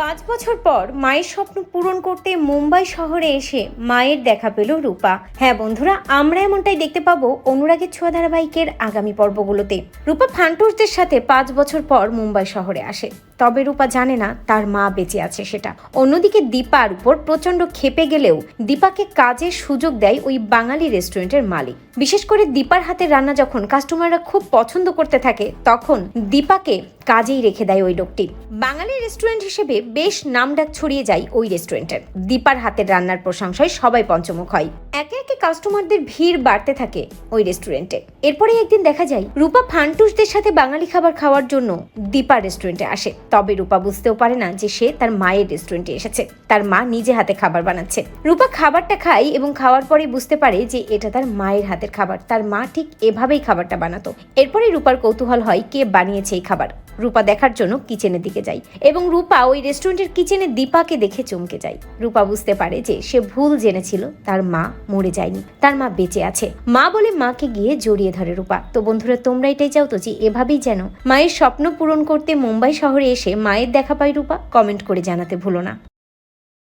পাঁচ বছর পর মায়ের স্বপ্ন পূরণ করতে মুম্বাই শহরে এসে মায়ের দেখা পেল রূপা। হ্যাঁ বন্ধুরা, আমরা এমনটাই দেখতে পাবো অনুরাগের ছোঁয়া ধারাবাহিকের আগামী পর্বগুলোতে। রূপা ফান্টুসদের সাথে পাঁচ বছর পর মুম্বাই শহরে আসে। তবে রূপা জানে না তার মা বেঁচে আছে সেটা। অন্যদিকে দীপার উপর প্রচণ্ড খেপে গেলেও দীপাকে কাজের সুযোগ দেয় ওই বাঙালি রেস্টুরেন্টের মালিক। বিশেষ করে দীপার হাতের রান্না যখন কাস্টমাররা খুব পছন্দ করতে থাকে, তখন দীপাকে কাজেই রেখে দেয় ওই লোকটি। বাঙালি রেস্টুরেন্ট হিসেবে বেশ নামডাক ছড়িয়ে যায় ওই রেস্টুরেন্টের দীপার হাতের রান্নার প্রশংসায় সবাই পঞ্চমুখ হয়। একে একে কাস্টমারদের ভিড় বাড়তে থাকে ওই রেস্টুরেন্টে। এরপরে একদিন দেখা যায়, রূপা ফান্টুসদের সাথে বাঙালি খাবার খাওয়ার জন্য দীপা রেস্টুরেন্টে আসে। তবে রূপা বুঝতেও পারে না যে সে তার মায়ের রেস্টুরেন্টে এসেছে। তার মা নিজে হাতে খাবার বানাচ্ছে। রূপা খাবারটা খায় এবং খাওয়ার পরে বুঝতে পারে যে এটা তার মায়ের হাতের খাবার। তার মা ঠিক এভাবেই খাবারটা বানাতো। এরপরে রূপার কৌতূহল হয় কে বানিয়েছে এই খাবার। রূপা দেখার জন্য কিচেনের দিকে যায় এবং রূপা ওই রেস্টুরেন্টের কিচেনে দীপাকে দেখে চমকে যায় রূপা বুঝতে পারে যে সে ভুল জেনেছিল, তার মা মরে যায়নি, তার মা বেঁচে আছে। মা বলে মাকে গিয়ে জড়িয়ে ধরে রূপা, তো বন্ধুরা, তোমরা এটাই চাও তো যে এভাবেই যেন মায়ের স্বপ্ন পূরণ করতে মুম্বাই শহরে এসে মায়ের দেখা পায় রূপা? কমেন্ট করে জানাতে ভুলো না।